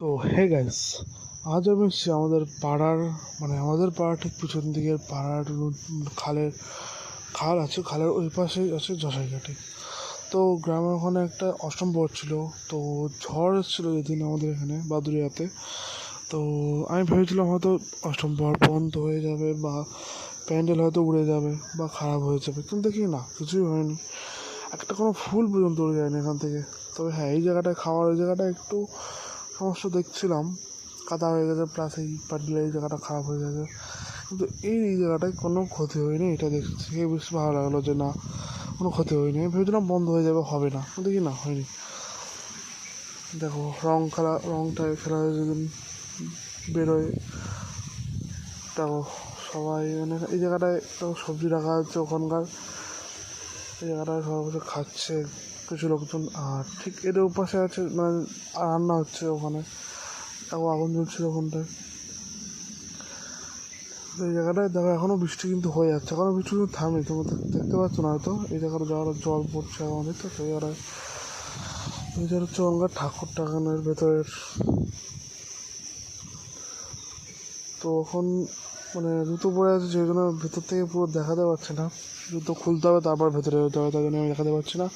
তো hey guys আজ আমি আমাদের পাড়ার মানে আমাদের পাড়ার ঠিক পিছন দিকের পাড়ার খালের খাল আছে, খালের ওই পাশেই আছে যশাইঘাটি তো গ্রামের ওখানে একটা অষ্টম পড়ছিল তো ঝড় এসেছিল যেদিন আমাদের এখানে বাদুরিয়াতে তো আমি ভেবেছিলাম হয়তো অষ্টম প্রহর বন্ধ হয়ে যাবে বা প্যান্ডেল হয়তো উড়ে যাবে বা খারাপ হয়ে যাবে, কিন্তু দেখি না, কিছুই হয়নি। একটা কোনো ফুল পর্যন্ত উড়ে যায়নি এখান থেকে। তবে হ্যাঁ এই জায়গাটায় খাওয়ার, ওই জায়গাটা একটু সমস্যা দেখছিলাম। কাদা হয়ে গেছে প্লাস এই প্যান্ডেলের এই জায়গাটা খারাপ হয়ে গেছে। কিন্তু এই জায়গাটায় কোনো ক্ষতি হয়নি, এটা দেখে থেকে বেশ ভালো লাগল যে না, কোনো ক্ষতি হয়নি। আমি ভেবেছিলাম বন্ধ হয়ে যাবে, হবে না। দেখি না, হয়নি। দেখো, রং খেলা রংটা খেলা যেদিন বেরোয়। দেখো, সবাই মানে এই জায়গাটায় সবজি রাখা হচ্ছে ওখানকার। এই জায়গাটায় সবাই খাচ্ছে। কিছু লোকজন, আর ঠিক এর পাশে আছে মানে রান্না হচ্ছে ওখানে। দেখো আগুন জ্বলছিল ওখানটায়। এই জায়গাটায় দেখো এখনও বৃষ্টি কিন্তু হয়ে যাচ্ছে। এখনও বৃষ্টি কিন্তু থামেনি, তোমরা দেখ- দেখতে পাচ্ছ না হয়তো। এই জায়গাটা জায়গাটা জল পড়ছে আমাদের, তো সেই জায়গাটায়। এই জায়গাটা হচ্ছে গঙ্গার ঠাকুর টাকানোর ভেতরের। তো এখন মানে জুতো পরে আছে, সেই জন্য ভেতর থেকে পুরো দেখাতে পারছে না। জুতো খুলতে হবে, তারপর ভেতরে যেতে হবে তাই জন্য আমি দেখাতে পারছি না।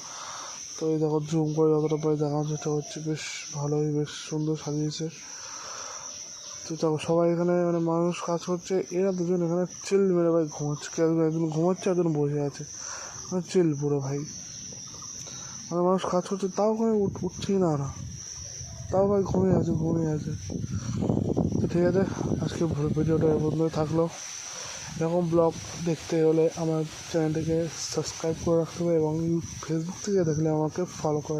তো এই দেখো জুম করে যতটা পরে দেখানোর চেষ্টা করছি। বেশ ভালোই, বেশ সুন্দর সাজিয়েছে। তো দেখো, সবাই এখানে মানে মানুষ কাজ করছে, এরা দুজন এখানে চিল মেরে ভাই ঘুমাচ্ছে। কেউ একজন ঘুমাচ্ছে, একজন বসে আছে। মানে চিল পুরো ভাই। মানে মানুষ কাজ করছে, তাও ওখানে উঠ- উঠছেই না ওরা। তাও ভাই ঘুমিয়ে আছে ঘুমিয়ে আছে। তো ঠিক আছে, আজকে ভিডিওটা পর্যন্ত থাকল। এরকম ব্লগ দেখতে হলে আমার চ্যানেলটিকে সাবস্ক্রাইব করে রাখতে হবে এবং ফেসবুক থেকে দেখলে আমাকে ফলো করে